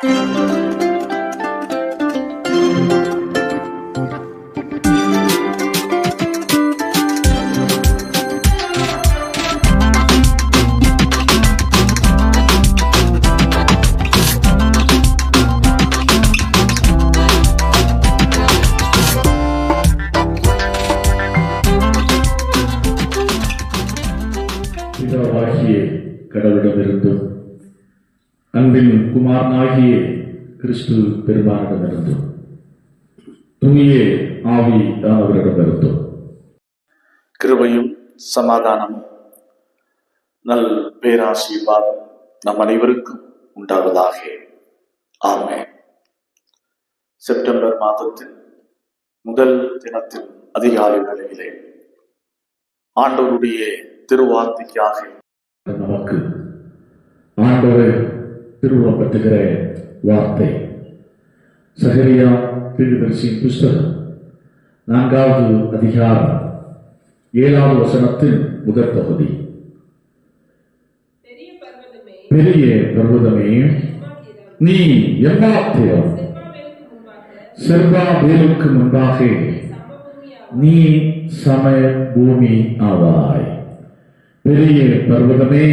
Música அன்பின் குமாரனாகிய கிறிஸ்து பெருமானிடமிருந்தும் தூய ஆவி அவரிடமிருந்தும் கிருபையும் சமாதானமும் நல் பேராசீர்வாதம் நம் அனைவருக்கும் உண்டாவதாக ஆமென் செப்டம்பர் மாதத்தின் முதல் தினத்தின் அதிகாலை வேளையிலே ஆண்டவருடைய திருவார்த்தைக்காக நமக்கு ஆண்டவர் திருவப்பட்டுகிற வார்த்தை. சகரியா தீர்க்கதரிசியின் புஸ்தகம் நான்காவது அதிகாரம் ஏழாவது வசனத்தின் முதற் பகுதி. பெரிய பர்வதமே நீ முன்பாக செர்பா வேலுக்கு முன்பாக. நீ சம பூமி ஆவாய். பெரிய பர்வதமே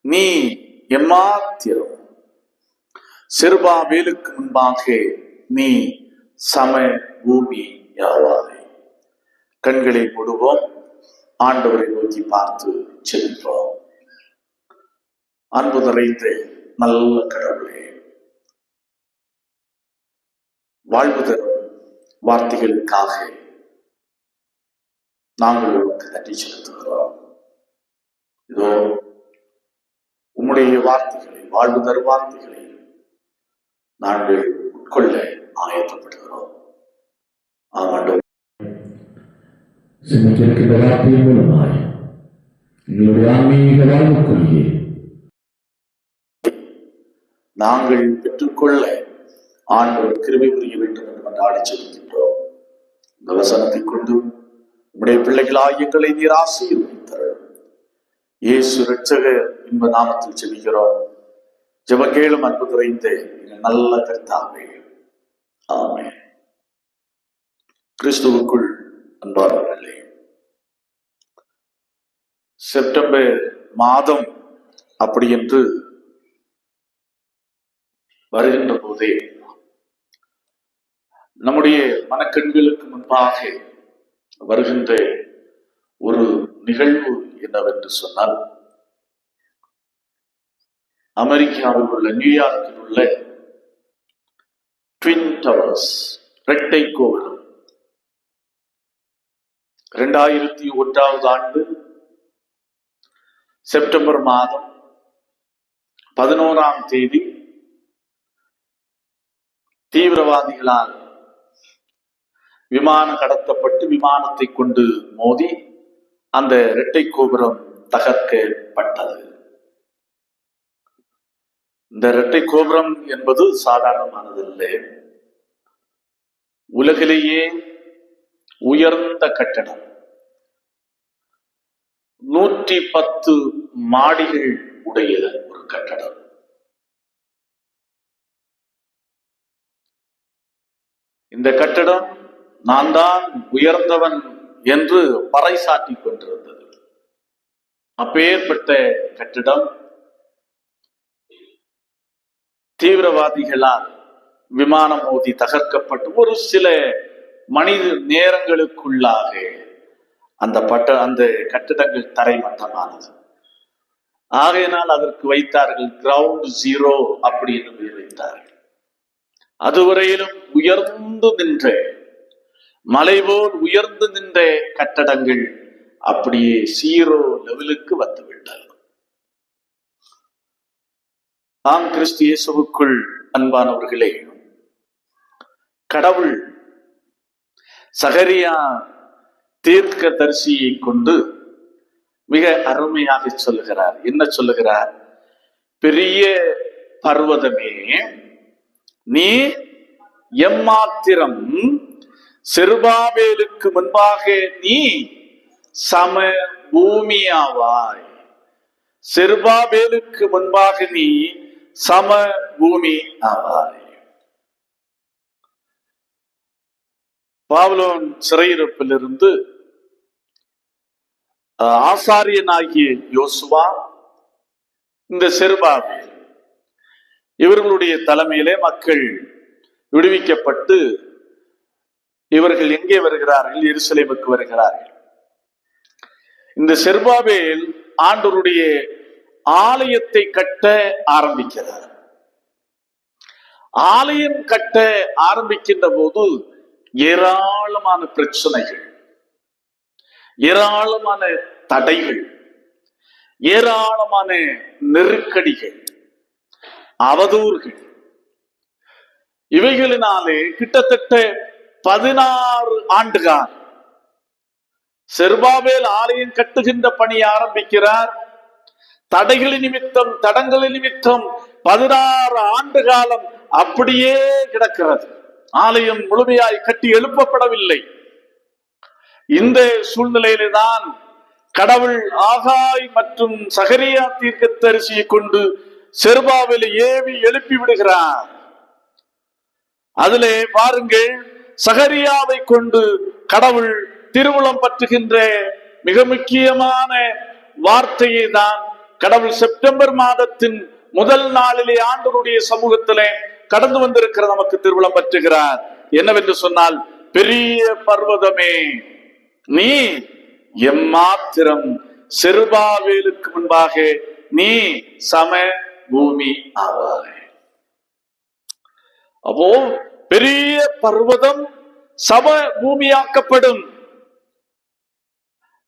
நீ எம்மாத்திரம் சிறுபாவேலுக்கு முன்பாக நீ சம பூமி யாவாய் கண்களை மூடுவோம் ஆண்டவரை நோக்கி பார்த்து செல்கிறோம் அன்பு நிறைந்த நல்ல கடவுளே வாழ்வு தரும் வார்த்தைகளுக்காக நாங்கள் உங்களுக்கு நன்றி செலுத்துகிறோம். இதோ உம்முடைய வார்த்தைகளை வாழ்வு தரும் வார்த்தைகளை நாங்கள் உட்கொள்ள ஆயத்தப்படுகிறோம். ஆமாண்டவர். சிந்திக்கின்ற வார்த்தையின் மூலமாய் எங்களுடைய ஆன்மீக வாழ்வுக்குள்ளே நாங்கள் பெற்றுக்கொள்ள ஆண்டவர் கிருபை புரிய வேண்டும் என்று மன்றாடி செலுத்துகின்றோம் இந்த வசனத்தை கொண்டு உம்முடைய பிள்ளைகளாய் எங்களை நீர் ஆசீர்வதித்தருளும். இயேசு ரட்சக என்ப நாமத்தில் செபிக்கிறோம் ஜெபங்கேளும் அன்பு குறைந்து நல்ல கர்த்தாவே. ஆமே கிறிஸ்துவுக்குள் அன்பானவர்களே செப்டம்பர் மாதம் அப்படி என்று வருகின்ற போதே நம்முடைய மனக்கண்களுக்கு முன்பாக வருகின்ற ஒரு நிகழ்வு என்னவென்று சொன்னால் அமெரிக்காவில் உள்ள நியூயார்க்கில் உள்ள ட்வின் டவர்ஸ் இரட்டை கோபுரம். இரண்டாயிரத்தி ஒன்றாவது ஆண்டு செப்டம்பர் மாதம் பதினோராம் தேதி தீவிரவாதிகளால் விமானம் கடத்தப்பட்டு விமானத்தை கொண்டு மோதி அந்த இரட்டை கோபுரம் தகர்க்கப்பட்டது. இந்த இரட்டை கோபுரம் என்பது சாதாரணமானதில்லை. உலகிலேயே உயர்ந்த கட்டடம். நூற்றி பத்து மாடிகள் உடைய ஒரு கட்டடம். இந்த கட்டடம் நான் தான் உயர்ந்தவன் என்று பறைசாற்றிக் கொண்டிருந்தது. அப்பேற்பட்ட கட்டிடம் தீவிரவாதிகளால் விமானம் மோதி தகர்க்கப்பட்டு ஒரு சில மனித நேரங்களுக்குள்ளாக அந்த பட்ட அந்த கட்டிடங்கள் தரைமட்டமானது. ஆகையினால் அதற்கு வைத்தார்கள் கிரவுண்ட் ஜீரோ அப்படி என்று பெயர் வைத்தார்கள். அதுவரையிலும் உயர்ந்து நின்ற மலைபோல் உயர்ந்து நின்ற கட்டடங்கள் அப்படியே சீரோ லெவலுக்கு வந்துவிட்டது ஆம் கிறிஸ்து இயேசுவுக்குள் அன்பானவர்களே கடவுள் சகரியா தீர்க்க தரிசியை கொண்டு மிக அருமையாக சொல்லுகிறார். என்ன சொல்லுகிறார்? பெரிய பர்வதமே நீ எம்மாத்திரம் செருபாவேலுக்கு முன்பாக நீ சம பூமியாவாய். செருபாபேலுக்கு முன்பாக நீ சம பூமி ஆவாய் பாவலோன் சிறையிருப்பிலிருந்து ஆசாரியனாகிய யோசுவா இந்த செருபாபேல் இவர்களுடைய தலைமையிலே மக்கள் விடுவிக்கப்பட்டு இவர்கள் எங்கே வருகிறார்கள்? எருசலேமுக்கு வருகிறார்கள். இந்த செர்பாபேல் ஆண்டோருடைய ஆலயத்தை கட்ட ஆரம்பிக்கிறார். ஆலயம் கட்ட ஆரம்பிக்கின்ற போது ஏராளமான பிரச்சனைகள் ஏராளமான தடைகள் ஏராளமான நெருக்கடிகள் அவதூறுகள் இவைகளினாலே கிட்டத்தட்ட பதினாறு ஆண்டுகால் செர்பாபேல் ஆலயம் கட்டுகின்ற பணி ஆரம்பிக்கிறார். தடைகளின் நிமித்தம் தடங்களின் நிமித்தம் பதினாறு ஆண்டு காலம் அப்படியே கிடக்கிறது. ஆலயம் முழுமையாய் கட்டி எழுப்பப்படவில்லை. இந்த சூழ்நிலையில்தான் கடவுள் ஆகாய் மற்றும் சகரியா தீர்க்கதரிசியை கொண்டு செருபாவில ஏவி எழுப்பி விடுகிறார். அதிலே பாருங்கள் சகரியாவை கொண்டு கடவுள் திருவுளம் பற்றுகின்ற மிக முக்கியமான வார்த்தையை தான் கடவுள் செப்டம்பர் மாதத்தின் முதல் நாளிலே ஆண்டனுடைய சமூகத்திலே கடந்து வந்திருக்கிற நமக்கு திருவிழம் பற்றுகிறார். என்னவென்று சொன்னால் பெரிய பர்வதமே நீ எம்மாத்திரம் செருபாவேலுக்கு முன்பாக நீ சம பூமி ஆவாய். அப்போ பெரிய பர்வதம் சம பூமியாக்கப்படும்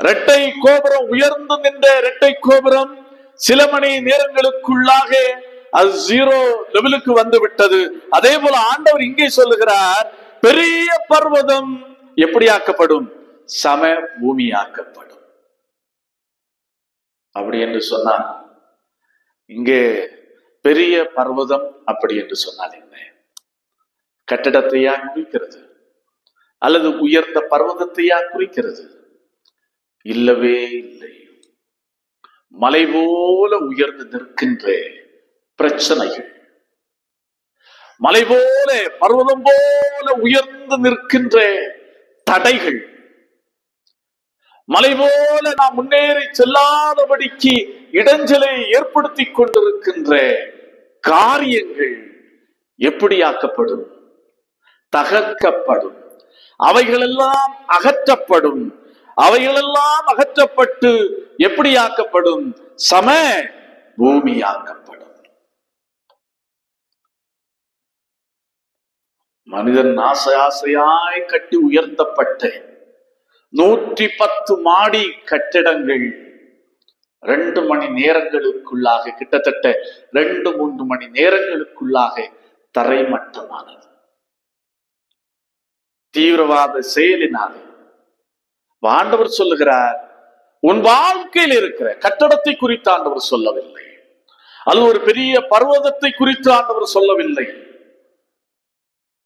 இரட்டை கோபுரம் உயர்ந்து நின்ற இரட்டை கோபுரம் சில மணி நேரங்களுக்குள்ளாக அது ஜீரோ லெவலுக்கு வந்து விட்டது. அதே போல ஆண்டவர் இங்கே சொல்லுகிறார் பெரிய பர்வதம் எப்படி ஆக்கப்படும்? சம பூமியாக்கப்படும் அப்படி என்று சொன்னான் இங்கே பெரிய பர்வதம் அப்படி என்று சொன்னாலே கட்டடத்தையா குறிக்கிறது? அல்லது உயர்ந்த பர்வதத்தையா குறிக்கிறது? இல்லவே இல்லை. மலை போல உயர்ந்து நிற்கின்ற பிரச்சனைகள். மலை போல பர்வதம் போல உயர்ந்து நிற்கின்ற தடைகள். மலை போல நாம் முன்னேறி செல்லாதபடிக்கு இடைஞ்சலை ஏற்படுத்தி கொண்டிருக்கின்ற காரியங்கள் எப்படி ஆக்கப்படும் தகர்க்கப்படும். அவைகளெல்லாம் அகற்றப்படும். அவைகளெல்லாம் அகற்றப்பட்டு எப்படி ஆக்கப்படும் சம பூமியாக்கப்படும். மனிதன் ஆசை ஆசையாய் கட்டி உயர்த்தப்பட்ட நூற்றி பத்து மாடி கட்டிடங்கள் ரெண்டு மணி நேரங்களுக்குள்ளாக கிட்டத்தட்ட ரெண்டு மூன்று மணி நேரங்களுக்குள்ளாக தரைமட்டமானது. தீவிரவாத செயலினாலே. ஆண்டவர் சொல்லுகிறார் உன் வாழ்க்கையில் இருக்கிற கட்டடத்தை குறித்து ஆண்டவர் சொல்லவில்லை. அது ஒரு பெரிய பர்வதத்தை குறித்து ஆண்டவர் சொல்லவில்லை.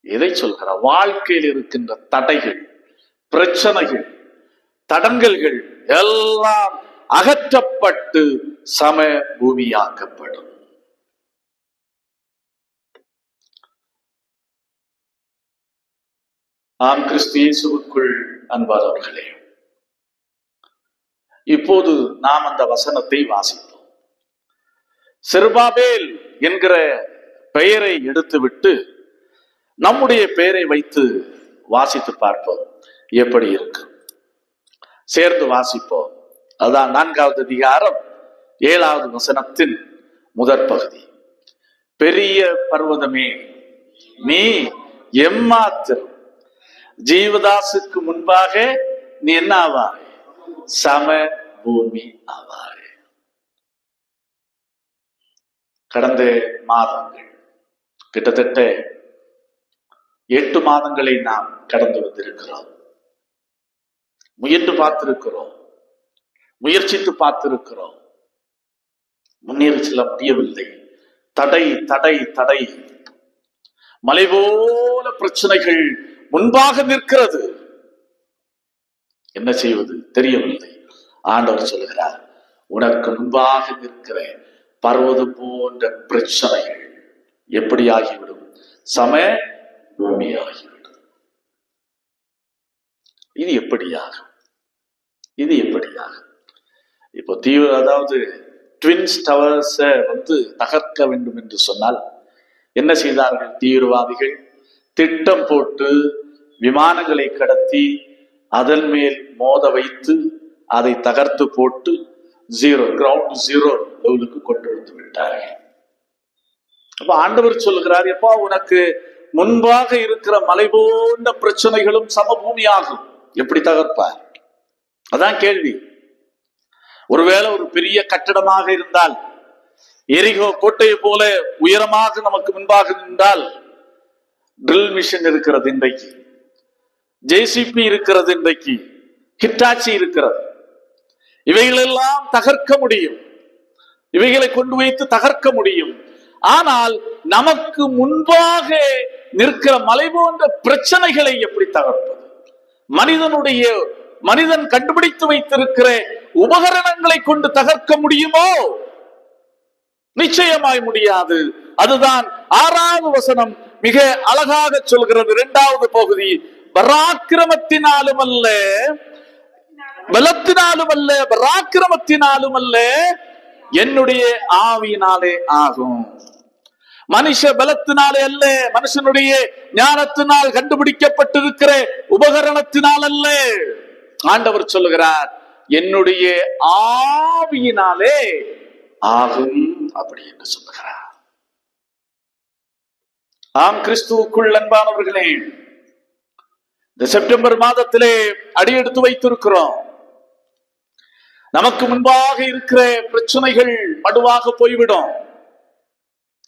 எதை சொல்கிறார்? வாழ்க்கையில் இருக்கின்ற தடைகள் பிரச்சனைகள் தடங்கல்கள் எல்லாம் அகற்றப்பட்டு சம பூமியாக்கப்படும் ஆம் கிறிஸ்து இயேசுவுக்குள் அன்பாதவர்களே இப்போது நாம் அந்த வசனத்தை வாசிப்போம். சிறுபாபேல் என்கிற பெயரை எடுத்துவிட்டு நம்முடைய பெயரை வைத்து வாசித்து பார்ப்போம். எப்படி இருக்கு? சேர்ந்து வாசிப்போம். அதான் நான்காவது அதிகாரம் ஏழாவது வசனத்தின் முதற் பகுதி. பெரிய பர்வதமே நீ எம்மாத்திரம் ஜீவதாசுக்கு முன்பாக நீ என்ன ஆவாய்? சம பூமி ஆவாய். கடந்த மாதங்கள் கிட்டத்தட்ட எட்டு மாதங்களை நாம் கடந்து வந்திருக்கிறோம். முயன்று பார்த்திருக்கிறோம். முயற்சித்து பார்த்திருக்கிறோம். முன்னேறி செல்ல முடியவில்லை. தடை தடை தடை. மலை போல பிரச்சனைகள் முன்பாக நிற்கிறது. என்ன செய்வது? தெரியவில்லை. ஆண்டவர் சொல்கிறார் உனக்கு முன்பாக நிற்கிற பர்வதம் போன்ற பிரச்சனைகள் எப்படி ஆகிவிடும்? சம பூமி ஆகிவிடும். இது எப்படியாகும்? இது எப்படியாகும்? இப்போ தீவிர அதாவது ட்வின்ஸ் டவர்ஸ வந்து தகர்க்க வேண்டும் என்று சொன்னால் என்ன செய்தார்கள் தீவிரவாதிகள்? திட்டம் போட்டு விமானங்களை கடத்தி அதன் மேல் மோத வைத்து அதை தகர்த்து போட்டு ஜீரோ கிரவுண்ட் ஜீரோ லெவலுக்கு கொண்டு வந்து விட்டார்கள். அப்ப ஆண்டவர் சொல்கிறார் எப்பா உனக்கு முன்பாக இருக்கிற மலை போன்ற பிரச்சனைகளும் சமபூமியாகும். எப்படி தகர்ப்பார்? அதான் கேள்வி. ஒருவேளை ஒரு பெரிய கட்டடமாக இருந்தால் எரிகோ கோட்டையை போல உயரமாக நமக்கு முன்பாக நின்றால் ட்ரில் மிஷின் இருக்கிறது இன்றைக்கு. ஜேசிபி இருக்கிறது இன்றைக்கு. ஹிட்டாச்சி இருக்கிறது. இவைகளெல்லாம் தகர்க்க முடியும். இவைகளை கொண்டு வைத்து தகர்க்க முடியும். ஆனால் நமக்கு முன்பாக நிற்கிற மலை போன்ற பிரச்சனைகளை எப்படி தகர்ப்பது? மனிதனுடைய மனிதன் கண்டுபிடித்து வைத்திருக்கிற உபகரணங்களை கொண்டு தகர்க்க முடியுமோ? நிச்சயமாய் முடியாது. அதுதான் ஆறாவது வசனம். மிக அழகாக சொல்கிறது இரண்டாவது பகுதி. பராக்கிரமத்தினாலும் அல்ல பலத்தினாலும் அல்ல பராக்கிரமத்தினாலும் அல்ல என்னுடைய ஆவியினாலே ஆகும். மனுஷ பலத்தினாலே அல்ல மனுஷனுடைய ஞானத்தினால் கண்டுபிடிக்கப்பட்டிருக்கிற உபகரணத்தினால் அல்ல ஆண்டவர் சொல்லுகிறார் என்னுடைய ஆவியினாலே ஆகும் அப்படி என்று சொல்லுகிறார். ஆம் கிறிஸ்துவுக்குள் அன்பானவர்களே இந்த செப்டம்பர் மாதத்திலே அடியெடுத்து வைத்திருக்கிறோம். நமக்கு முன்பாக இருக்கிற பிரச்சனைகள் மடுவாக போய்விடும்.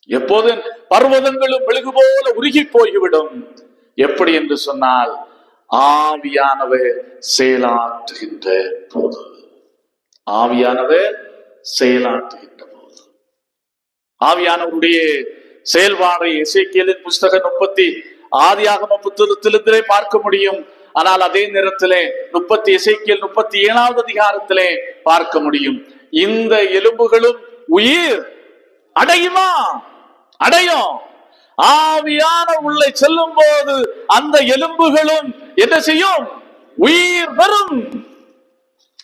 எப்போது பர்வதங்களும் மெழுகு போல உருகி போய்விடும். எப்படி என்று சொன்னால் ஆவியானவர் செயலாற்றுகின்ற போது. ஆவியானவர் செயலாற்றுகின்ற போது. ஆவியானவருடைய செயல்பாடு இசைக்கியலின் புஸ்தகம் முப்பத்தி ஆதியாகம புத்தகத்திலிருந்தே பார்க்க முடியும். ஆனால் அதே நேரத்திலே முப்பத்தி இசைக்கியல் முப்பத்தி ஏழாவது அதிகாரத்திலே பார்க்க முடியும். இந்த எலும்புகளும் உயிர் அடையுமா? அடையும் ஆவியான உள்ளே செல்லும் போது அந்த எலும்புகளும் என்ன செய்யும்? உயிர் பெறும்.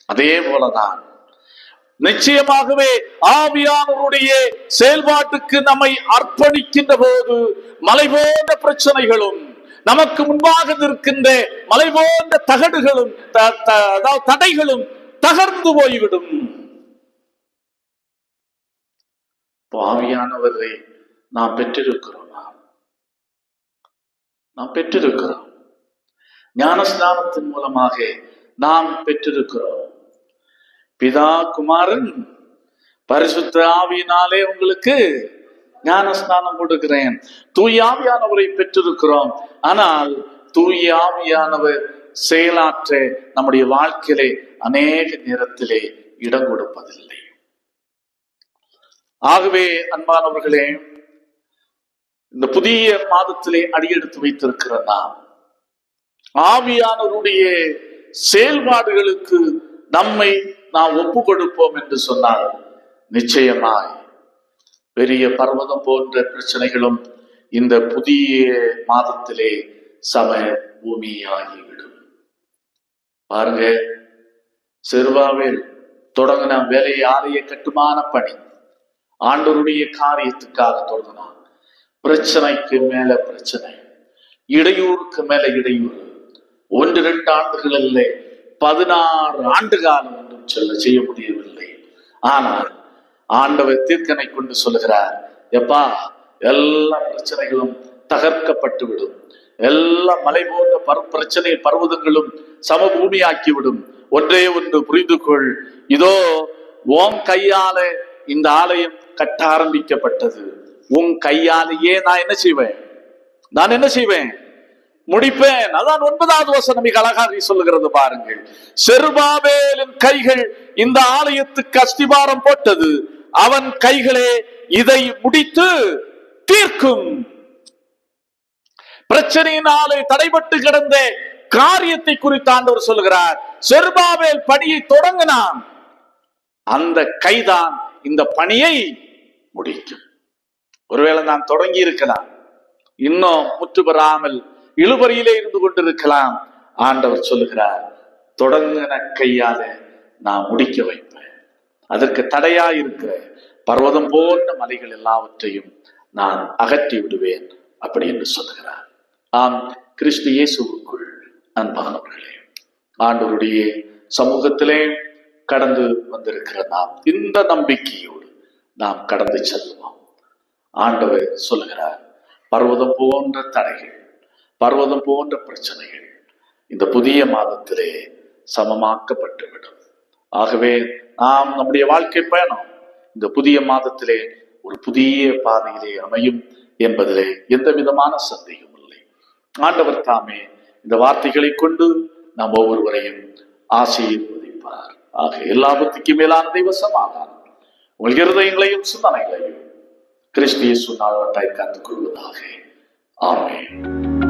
அதே போலதான். நிச்சயமாகவே ஆவியானவருடைய செயல்பாட்டுக்கு நம்மை அர்ப்பணிக்கின்ற போது மலை போன்ற பிரச்சனைகளும் நமக்கு முன்பாக நிற்கின்ற மலை போன்ற தகடுகளும் த- த- அதாவது தடைகளும் தகர்ந்து போய்விடும். இப்போ நாம் பெற்றிருக்கிறோமா? நாம் பெற்றிருக்கிறோம். ஞானஸ்நானத்தின் மூலமாக நாம் பெற்றிருக்கிறோம். பிதா குமாரன் பரிசுத்த ஆவியினாலே உங்களுக்கு ஞானஸ்நானம் கொடுக்கிறேன். தூய் ஆவியானவரை பெற்றிருக்கிறோம். ஆனால் தூய் ஆவியானவர் செயலாற்ற நம்முடைய வாழ்க்கையிலே அநேக நேரத்திலே இடம் கொடுப்பதில்லை. ஆகவே அன்பானவர்களே இந்த புதிய மாதத்திலே அடியெடுத்து வைத்திருக்கிற நாம் ஆவியானவருடைய செயல்பாடுகளுக்கு நம்மை நாம் ஒப்பு கொடுப்போம் என்று சொன்னால் நிச்சயமாய் பெரிய பர்வதம் போன்ற பிரச்சனைகளும் இந்த புதிய மாதத்திலே சம பூமியாகிவிடும். பாருங்க செருவாவில் தொடங்கின வேலை ஆலய கட்டுமான பணி ஆண்டவருடைய காரியத்துக்காக தொடங்கினான். பிரச்சனைக்கு மேல பிரச்சனை இடையூறுக்கு மேல இடையூறு. ஒன்று ரெண்டு ஆண்டுகள் இல்லை பதினாறு ஆண்டு காலம் சொல்ல செய்ய முடியவில்லை. ஆனால் ஆண்டவர் தீர்க்கனை கொண்டு சொல்லுகிறார் எப்பா எல்லா பிரச்சனைகளும் தகர்க்கப்பட்டு விடும் எல்லா மலை போன்ற பரு பிரச்சனை பர்வதங்களும் சமபூமியாக்கிவிடும். ஒன்றே ஒன்று புரிந்து கொள் இதோ ஓம் கையால இந்த ஆலயம் கட்ட ஆரம்பிக்கப்பட்டது. உன் கையாலேயே நான் என்ன செய்வேன்? நான் என்ன செய்வேன்? முடிப்பேன். அதான் ஒன்பதாவது வசனம் மிக அழகாக சொல்லுகிறது பாருங்கள். செருபாபேலின் கைகள் இந்த ஆலயத்துக்கு அஸ்திபாரம் போட்டது. அவன் கைகளே இதை முடித்து தீர்க்கும். பிரச்சனையினாலே தடைபட்டு கிடந்த காரியத்தை குறித்து ஆண்டவர் சொல்லுகிறார். செருபாபேல் பணியை தொடங்கினான். அந்த கைதான் இந்த பணியை முடிக்கும். ஒருவேளை நான் தொடங்கி இருக்கலாம். இன்னும் முற்று பெறாமல் இழுபறியிலே இருந்து கொண்டிருக்கலாம். ஆண்டவர் சொல்லுகிறார் தொடங்கின கையால நான் முடிக்க வைப்பேன். அதற்கு தடையா இருக்கிற பர்வதம் போன்ற மலைகள் எல்லாவற்றையும் நான் அகற்றி விடுவேன். அப்படி என்று சொல்லுகிறார். ஆம் கிறிஸ்து இயேசுக்குள் அன்பானவர்களே ஆண்டவருடைய சமூகத்திலே கடந்து வந்திருக்கிற நாம் இந்த நம்பிக்கையோடு நாம் கடந்து செல்வோம். ஆண்டவர் சொல்லுகிறார் பர்வதம் போன்ற தடைகள் பர்வதம் போன்ற பிரச்சனைகள் இந்த புதிய மாதத்திலே சமமாக்கப்பட்டுவிடும். ஆகவே நாம் நம்முடைய வாழ்க்கை பயணம் இந்த புதிய மாதத்திலே ஒரு புதிய பாதையிலே அமையும் என்பதிலே எந்த விதமான சந்தேகம் இல்லை. ஆண்டவர் தாமே இந்த வார்த்தைகளை கொண்டு நாம் ஒவ்வொருவரையும் ஆசீர்வதிப்பார். ஆக எல்லா புத்திக்கும் மேலான தெய்வ சமாதானம். உங்கள் இருதயங்களையும் சிந்தனைகளையும் கிறிஸ்திய சொன்னால் காத்துக் கொள்வதாக. ஆமென்.